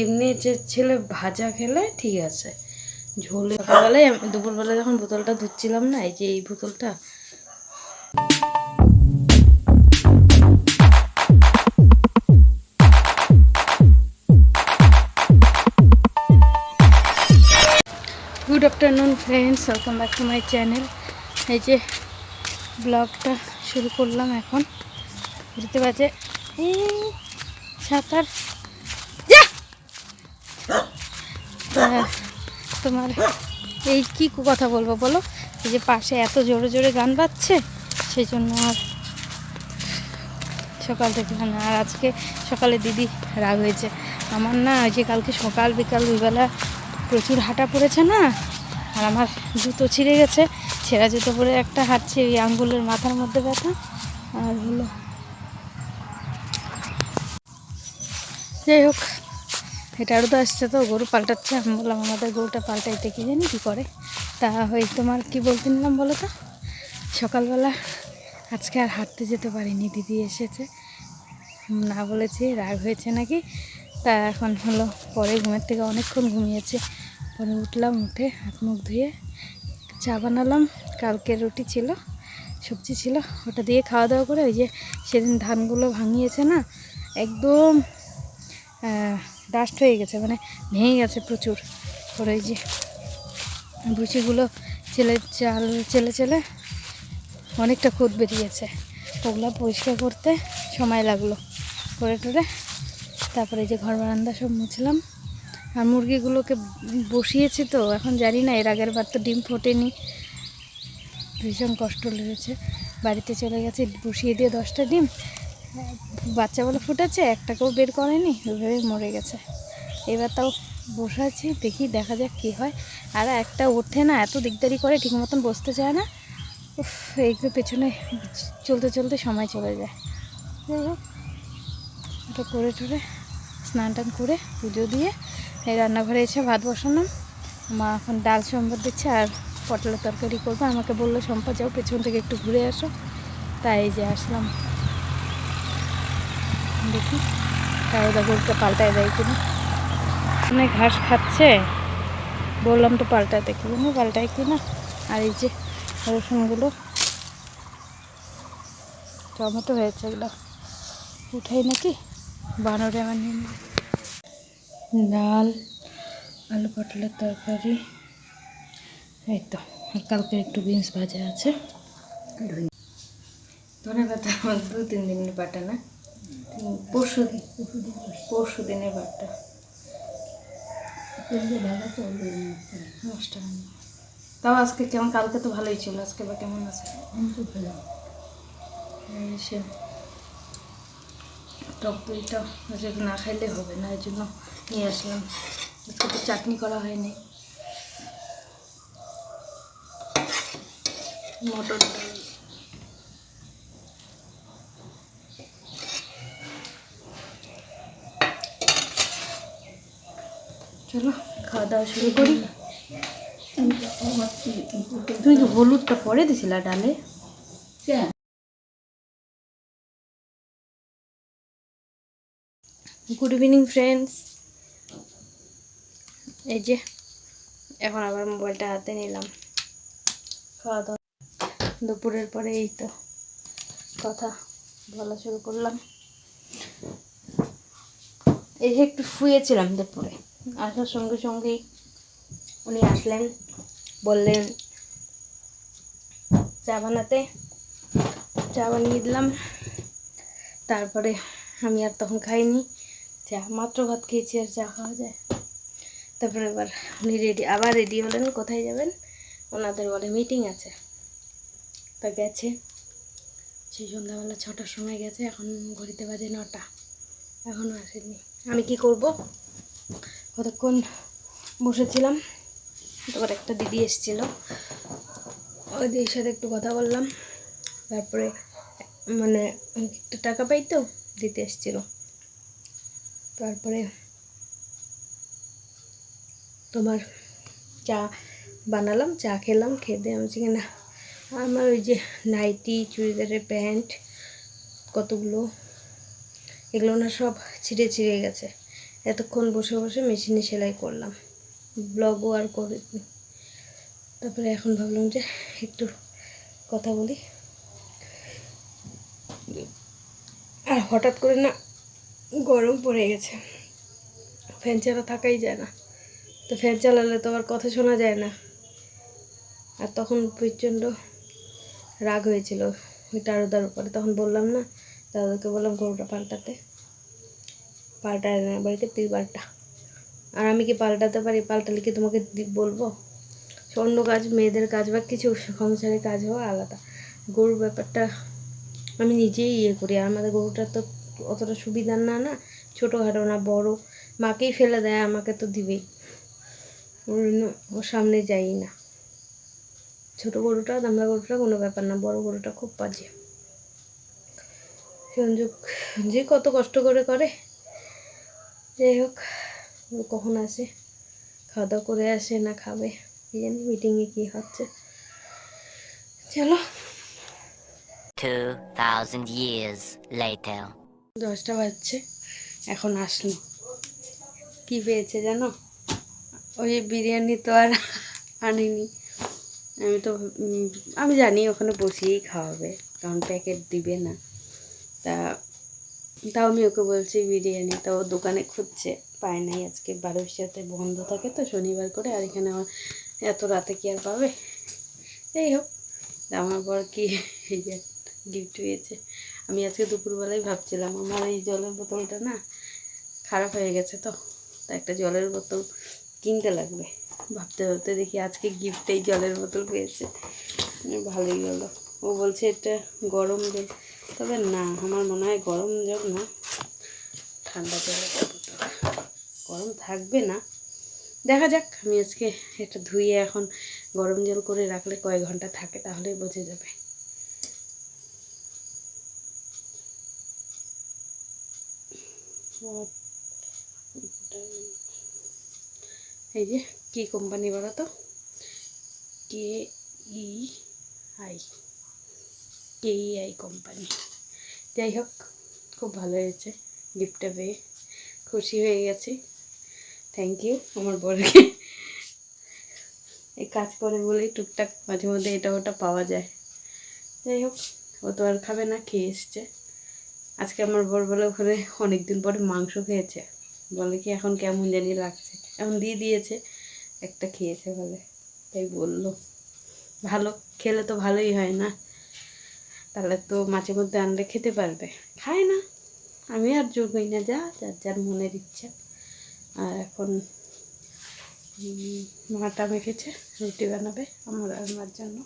এমনি যে ছেলে ভাজা খেলে ঠিক আছে। ঝোলে সকালবেলায় দুপুরবেলা যখন বোতলটা ধুচ্ছিলাম না, এই যে এই বোতলটা। Good afternoon friends welcome back to my channel এই যে ব্লগটা শুরু করলাম এখন। বাজে এই সাঁতার? তোমার এই কি কথা বলব বলো? এই যে পাশে এত জোরে জোরে গান বাজছে সেই জন্য আর সকাল থেকে না আর আজকে সকালে দিদি রাগ হয়েছে। আমার না ওই যে কালকে সকাল বিকাল দুইবেলা প্রচুর হাঁটা পড়েছে না আর আমার জুতো ছিঁড়ে গেছে ছেঁড়া জুতো পরে একটা হাঁটছে ওই আঙ্গুলের মাথার মধ্যে ব্যথা আর হলো যাই হোক এটারও তো আসছে তো, গরু পাল্টাচ্ছে। আমি বললাম, আমাদের গরুটা পাল্টাইতে কি জানি, কী করে? তা ওই তোমার কি বলতে নিলাম বলো তো? সকালবেলা আজকে আর হাঁটতে যেতে পারিনি, দিদি এসেছে। না বলেছি, রাগ হয়েছে নাকি? তা এখন হলো, পরে ঘুমের থেকে অনেকক্ষণ ঘুমিয়েছে। পরে উঠলাম, উঠে হাত মুখ ধুয়ে চা বানালাম। কালকে রুটি ছিল, সবজি ছিল, ওটা দিয়ে খাওয়া দাওয়া করে ওই যে সেদিন ধানগুলো ভাঙিয়েছে না, একদম ডাস্ট হয়ে গেছে মানে ভেঙে গেছে প্রচুর। পরে ওই যে ভুসিগুলো চেলে চাল, চেলে চেলে অনেকটা খুদ বেরিয়েছে। ওগুলো পরিষ্কার করতে সময় লাগল। করে টরে তারপরে এই যে ঘর বারান্দা সব মুছলাম। আর মুরগিগুলোকে বসিয়েছি তো, এখন জানি না, এর আগের বার তো ডিম ফোটেনি। ভীষণ কষ্ট লেগেছে। বাড়িতে চলে গেছে, বসিয়ে দিয়ে দশটা ডিম। বাচ্চা বলে ফুটেছে একটাকেও বের করেনি ওইভাবে মরে গেছে। এবার তাও বসে আছি, দেখি দেখা যাক কী হয়। আর একটা ওঠে না, এত দিকদারি করে ঠিক মতন বসতে চায় না। উফ এইগুলো পেছনে চলতে চলতে সময় চলে যায়। যাই ওটা করে টুরে স্নান টান করে পুজো দিয়ে এই রান্নাঘরে এসে ভাত বসানো মা এখন ডাল সম্বাদ দিচ্ছে আর পটলের তরকারি করব। আমাকে বলল সম্পা যাও পেছন থেকে একটু ঘুরে আসো। তাই যে আসলাম। দেখি। ওটা গরুটা পাল্টায় দেয় কিনা। অনেক ঘাস খাচ্ছে। বললাম তো পাল্টাতে কি জানি পাল্টায় কিনা। আর এই যে রসুনগুলো, টমেটো হয়েছে এগুলো। উঠাই নাকি? বানরে আমার নিয়ে। ডাল, আলু পটলের তরকারি। এই তো, আর কালকে একটু বিনস ভাজা আছে। ধনে আমার দু তিন দিন বাটা না। পরশু দিনের হয়নি। তাও আজকে কেমন, কালকে তো ভালোই ছিল, আজকে বা কেমন আছে? সে টক দইটা না খাইলে হবে না, এই জন্য নিয়ে আসলাম। তো চাটনি করা হয়নি। মটর ডাল চলো খাওয়া দাওয়া শুরু করি। তুমি কি হলুদটা পরে দিছিলা ডালে। গুড ইভিনিং ফ্রেন্ডস এই যে এখন আবার মোবাইলটা হাতে নিলাম। খাওয়া দাওয়া। দুপুরের পরে এই তো কথা বলা শুরু করলাম। এই যে একটু শুয়েছিলাম দুপুরে। আসার সঙ্গে সঙ্গেই উনি আসলেন, বললেন, চা বানাতে, চা বানিয়ে দিলাম। তারপরে আমি আর তখন খাইনি। চা, মাত্র ভাত খেয়েছি আর চা খাওয়া যায়। তারপরে এবার উনি রেডি আবার রেডি হলেন, কোথায় যাবেন? ওনাদের বলে মিটিং আছে। তা গেছে। সেই সন্ধ্যাবেলা ছটার সময় গেছে, এখন ঘড়িতে বাজে নটা। এখনও আসেনি। আমি কি করব? কতক্ষণ বসেছিলাম, তারপর একটা দিদি এসেছিল। ওই দিদির সাথে একটু কথা বললাম, তারপরে মানে একটু টাকা পাই তো, দিতে এসেছিল। তারপরে তোমার চা বানালাম, চা খেলাম দিয়ে আমি বলছি কি না আমার ওই যে নাইটি, চুড়িদারের প্যান্ট, কতগুলো, এগুলো না সব ছিঁড়ে ছিঁড়ে গেছে। এতক্ষণ বসে বসে মেশিনে সেলাই করলাম। ব্লগও আর করিনি। তারপরে এখন ভাবলাম যে একটু কথা বলি। আর হঠাৎ করে না গরম পড়ে গেছে। ফ্যান ছাড়া থাকাই যায় না। তো ফ্যান চালালে তো আবার কথা শোনা যায় না। আর তখন প্রচণ্ড রাগ হয়েছিল। ওই টারুদার উপরে তখন বললাম না, দাদাকে বললাম গরুটা পাল্টাতে। পাল্টায় না, বাড়িতে তুই পাল্টা। আর আমি কি পাল্টাতে পারি? পাল্টালে কি তোমাকে বলব? অন্য কাজ, মেয়েদের কাজ বা কিছু সংসারের কাজ হওয়া আলাদা। গরুর ব্যাপারটা আমি নিজেই ইয়ে করি। আর আমাদের গরুটা তো অতটা সুবিধার না না? ছোটোখাটো না, বড়। মাকেই ফেলে দেয়, আমাকে তো দিবেই। ওর ওর সামনে যাই না। ছোট গরুটা, দামড়া গরুটা কোনো ব্যাপার না, বড় গরুটা খুব বাজে। সংযোগ যে কত কষ্ট করে করে যাই হোক কখন আসে? খাওয়া দাওয়া করে আসে না খাবে? কি জানি মিটিংয়ে কী হচ্ছে? চলো। 2,000 years দশটা বাজছে এখন আসলো। কি পেয়েছে জানো? ওই বিরিয়ানি তো আর আনিনি। আমি তো আমি জানি ওখানে বসিয়েই খাওয়াবে কারণ প্যাকেট দিবে না। তা তাও আমি ওকে বলছি বিরিয়ানি তা ও দোকানে খুঁজছে, পায় নাই আজকে বারোশিয়াতে বন্ধ থাকে তো শনিবার করে, আর এখানে আমার এত রাতে কি আর পাবে? যাই হোক, আমার পর কি এই গিফট পেয়েছে আমি আজকে দুপুরবেলায় ভাবছিলাম, আমার এই জলের বোতলটা না খারাপ হয়ে গেছে তো, তা একটা জলের বোতল কিনতে লাগবে। ভাবতে ভাবতে দেখি আজকে গিফট এই জলের বোতল পেয়েছে। ভালোই হলো। ও বলছে এটা গরম তবে না, আমার মনে হয় গরম জল না, ঠান্ডা বোতল গরম থাকবে না। দেখা যাক, আমি আজকে এটা ধুয়ে এখন গরম জল করে রাখলে কয়েক ঘণ্টা থাকে, তাহলেই বোঝা যাবে। এই যে, কি কোম্পানি বলো তো? K E I K E I company. যাই হোক, খুব ভালো হয়েছে গিফটটা পেয়ে। খুশি হয়ে গেছি। থ্যাংক ইউ আমার বরকে। এই কাজ করে বলেই টুকটাক মাঝে মধ্যে এটা ওটা পাওয়া যায়। যাই হোক, ও তো আর খাবে না, খেয়ে এসছে। আজকে আমার বর বলে ওখানে অনেক দিন পরে মাংস খেয়েছে। বলে কি এখন কেমন জানি লাগছে। এখন দিয়ে দিয়েছে, একটা খেয়েছে বলে। তাই বলল। ভালো, খেলে তো ভালোই হয় না। তাহলে তো মাঝে মধ্যে আনলে খেতে পারবে। খায় না। আমি আর করি না, যা, যার যার মনের ইচ্ছা। আর এখন মাটা মেখেছে, রুটি বানাবে আমার আর জন্য।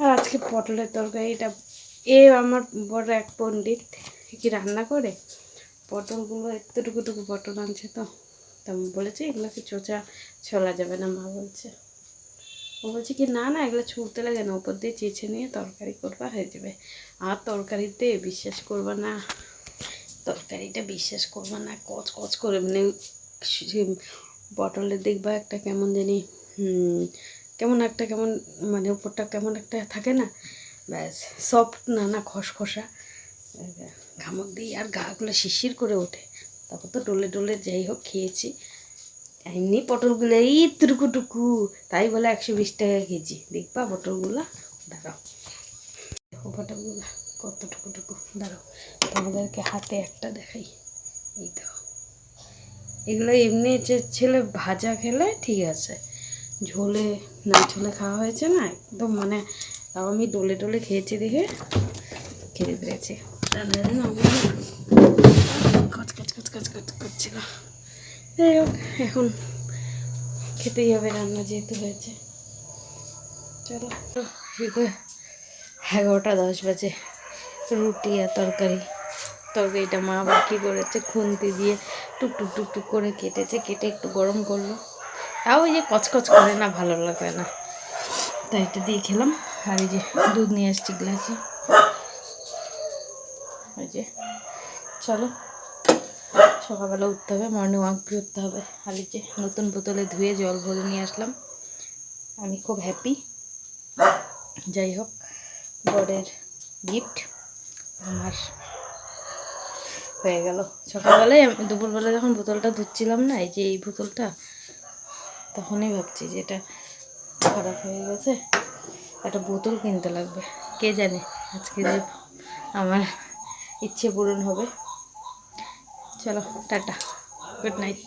আর আজকে পটলের তরকারিটা এ আমার বড় এক পণ্ডিত কি রান্না করে? পটলগুলো এতটুকুটুকু পটল আনছে তো। তা বলেছি এগুলোকে চোচা, ছলা যাবে না মা বলছে। ও বলছে কি, না না, এগুলো ছুটতে লাগে না, উপর দিয়ে চেঁচে নিয়ে তরকারি করবা, হয়ে যাবে। আর তরকারিতে বিশ্বাস করবা না, তরকারিটা বিশ্বাস করবা না, কচ কচ করে মানে বটলে দেখবা একটা কেমন জানি কেমন একটা, কেমন মানে উপরটা কেমন একটা থাকে না, ব্যাস সফট না না, খসখসা, ঘামক দিয়ে, আর গাগুলো শিরশির করে ওঠে। তারপর তো ডলে ডলে যাই হোক, খেয়েছি। এমনি পটলগুলো এই টুকু তাই বলে একশো বিশ টাকা কেজি। দেখবা পটলগুলো। দাঁড়াও। দেখো পটলগুলো কত টুকু দাঁড়াও। তোমাদেরকে হাতে একটা দেখাই। এই দেখো। এগুলো এমনি যে ছেলে ভাজা খেলে ঠিক আছে। ঝোলে, না ঝোলে খাওয়া হয়েছে না? একদম মানে তাও আমি ডলে ডলে খেয়েছি দেখে খেতে পেরেছি। না কচ কচ কচ কচ কচ করছিল যাই হোক, এখন খেতেই হবে, রান্না যেহেতু হয়েছে। চলো এগারোটা দশ বাজে। রুটি আর তরকারি। তরকারিটা মা আবার কী করেছে? খুন্তি দিয়ে টুক টুক টুক টুক করে কেটেছে। কেটে একটু গরম করল। তাও ওই যে কচকচ করে না, ভালো লাগে না। তাই এটা দিয়ে খেলাম। আর এই যে দুধ নিয়ে আসছি গ্লাসে। ওই যে, চলো। সকালবেলা উঠতে হবে মর্নিং ওয়াক করতে হবে। এই যে নতুন বোতলে ধুয়ে জল ভরে নিয়ে আসলাম। আমি খুব হ্যাপি যাই হোক, বরের গিফট আমার হয়ে গেল। সকালবেলায় দুপুরবেলা যখন বোতলটা ধুচ্ছিলাম না, এই যে এই বোতলটা, তখনই ভাবছি যে এটা খারাপ হয়ে গেছে। একটা বোতল কিনতে লাগবে। কে জানে, আজকে যে আমার ইচ্ছে পূরণ হবে। চলো টাটা গুড নাইট।